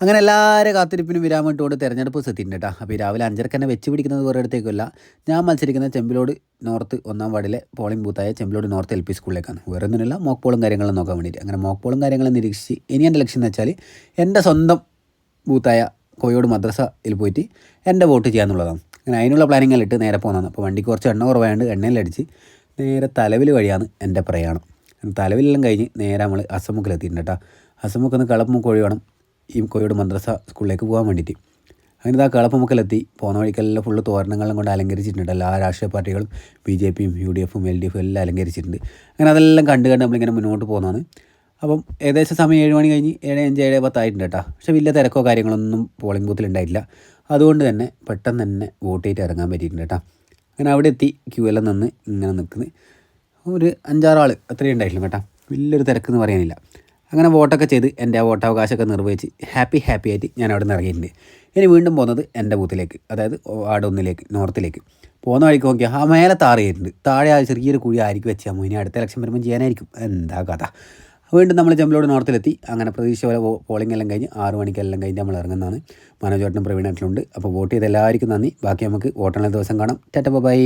അങ്ങനെ എല്ലാവരും കാത്തിരിപ്പിനും വിരാമം ഇട്ടുകൊണ്ട് തിരഞ്ഞെടുപ്പ് എത്തിയിട്ടുണ്ട് കേട്ടോ അപ്പോൾ ഈ രാവിലെ അഞ്ചരക്ക് തന്നെ വെച്ച് പിടിക്കുന്നത് വേറെ അടുത്തേക്കല്ല ഞാൻ മത്സരിക്കുന്ന ചെമ്പിലോട് നോർത്ത് ഒന്നാം വാർഡിലെ പോളിംഗ് ബൂത്തായ ചെമ്പിലോട് നോർത്ത് എൽ പി സ്കൂളിലേക്കാണ്. വേറെ ഒന്നുമില്ല മോക്ക് പോളും കാര്യങ്ങളും നോക്കാൻ വേണ്ടിയിട്ട്. അങ്ങനെ മോക്ക് പോളും കാര്യങ്ങളും നിരീക്ഷിച്ച് ഇനി എന്റെ ലക്ഷ്യം എന്ന് വെച്ചാൽ എന്റെ സ്വന്തം ബൂത്തായ കോയോട് മദ്രസയിൽ പോയിട്ട് എന്റെ വോട്ട് ചെയ്യാന്നുള്ളതാണ് അങ്ങനെ അതിനുള്ള പ്ലാനിങ്ങിൽ ഇട്ട് നേരെ പോകുന്നതാണ് അപ്പോൾ വണ്ടിക്ക് കുറച്ച് എണ്ണ കുറവായതുകൊണ്ട് എണ്ണയിലടിച്ച് നേരെ തലവിൽ വഴിയാണ് എന്റെ പ്രയാണം. തലവിലെല്ലാം കഴിഞ്ഞ് നേരെ നമ്മൾ അസമുക്കിലെത്തിയിട്ടുണ്ട് കേട്ടോ അസമുക്ക് ഒന്ന് കളപ്പും കോഴി വേണം. ഈ കോഴിയോട് മദ്രസ സ്കൂളിലേക്ക് പോകാൻ വേണ്ടിയിട്ട്. അങ്ങനെ ഇതാ കളപ്പമുക്കലെത്തി. പോകുന്ന വഴിക്കെല്ലാം ഫുള്ള് തോരണങ്ങളും കൊണ്ട് അലങ്കരിച്ചിട്ടുണ്ട്. എല്ലാ രാഷ്ട്രീയ പാർട്ടികളും ബി ജെ പിയും യു ഡി എഫും എൽ ഡി എഫും എല്ലാം അലങ്കരിച്ചിട്ടുണ്ട്. അങ്ങനെ അതെല്ലാം കണ്ട് കണ്ട് നമ്മളിങ്ങനെ മുന്നോട്ട് പോകുന്നതാണ്. അപ്പം ഏകദേശം സമയം ഏഴ് മണി കഴിഞ്ഞ് ഏഴ് അഞ്ച് ഏഴ് പത്തായിട്ടുണ്ട് കേട്ടോ. പക്ഷേ വലിയ തിരക്കോ കാര്യങ്ങളൊന്നും പോളിംഗ് ബൂത്തിൽ ഉണ്ടായില്ല അതുകൊണ്ട് തന്നെ പെട്ടെന്ന് തന്നെ വോട്ട് ചെയ്തിട്ട് ഇറങ്ങാൻ പറ്റിയിട്ടുണ്ട് കേട്ടോ. അങ്ങനെ അവിടെ എത്തി ക്യൂ എല്ലാം നിന്ന് ഇങ്ങനെ നിൽക്കുന്നത് ഒരു അഞ്ചാറാൾ അത്രയും ഉണ്ടായിട്ടില്ല കേട്ടോ. വലിയൊരു തിരക്കെന്ന് പറയാനില്ല. അങ്ങനെ വോട്ടൊക്കെ ചെയ്ത് എന്റെ ആ വോട്ടവകാശമൊക്കെ നിർവഹിച്ച് ഹാപ്പി ഹാപ്പി ആയിട്ട് ഞാൻ അവിടെ നിന്ന് ഇറങ്ങിയിട്ടുണ്ട്. ഇനി വീണ്ടും പോകുന്നത് എന്റെ ബൂത്തിലേക്ക് അതായത് വാർഡ് ഒന്നിലേക്ക് നോർത്തിലേക്ക്. പോകുന്ന വഴിക്ക് നോക്കിയാൽ ആ മേലെ താറിയിട്ടുണ്ട് താഴെ ആ ചെറിയൊരു കുഴി ആയിരിക്കും വെച്ചാൽ ഇനി അടുത്ത ഇലക്ഷൻ വരുമ്പോൾ ചെയ്യാനായിരിക്കും. എന്താ കഥ. വീണ്ടും നമ്മൾ ചെമ്പലോട് നോർത്തിലെത്തി. അങ്ങനെ പ്രതീക്ഷ പോലെ പോളിംഗ് എല്ലാം കഴിഞ്ഞ് ആറ് മണിക്കെല്ലാം കഴിഞ്ഞ് നമ്മൾ ഇറങ്ങുന്നതാണ്. മനോജേട്ടനും പ്രവീണായിട്ടുണ്ട് അപ്പോൾ വോട്ട് ചെയ്ത് എല്ലാവർക്കും നന്ദി. ബാക്കി നമുക്ക് വോട്ടെണ്ണ ദിവസം കാണാം. Tata bye.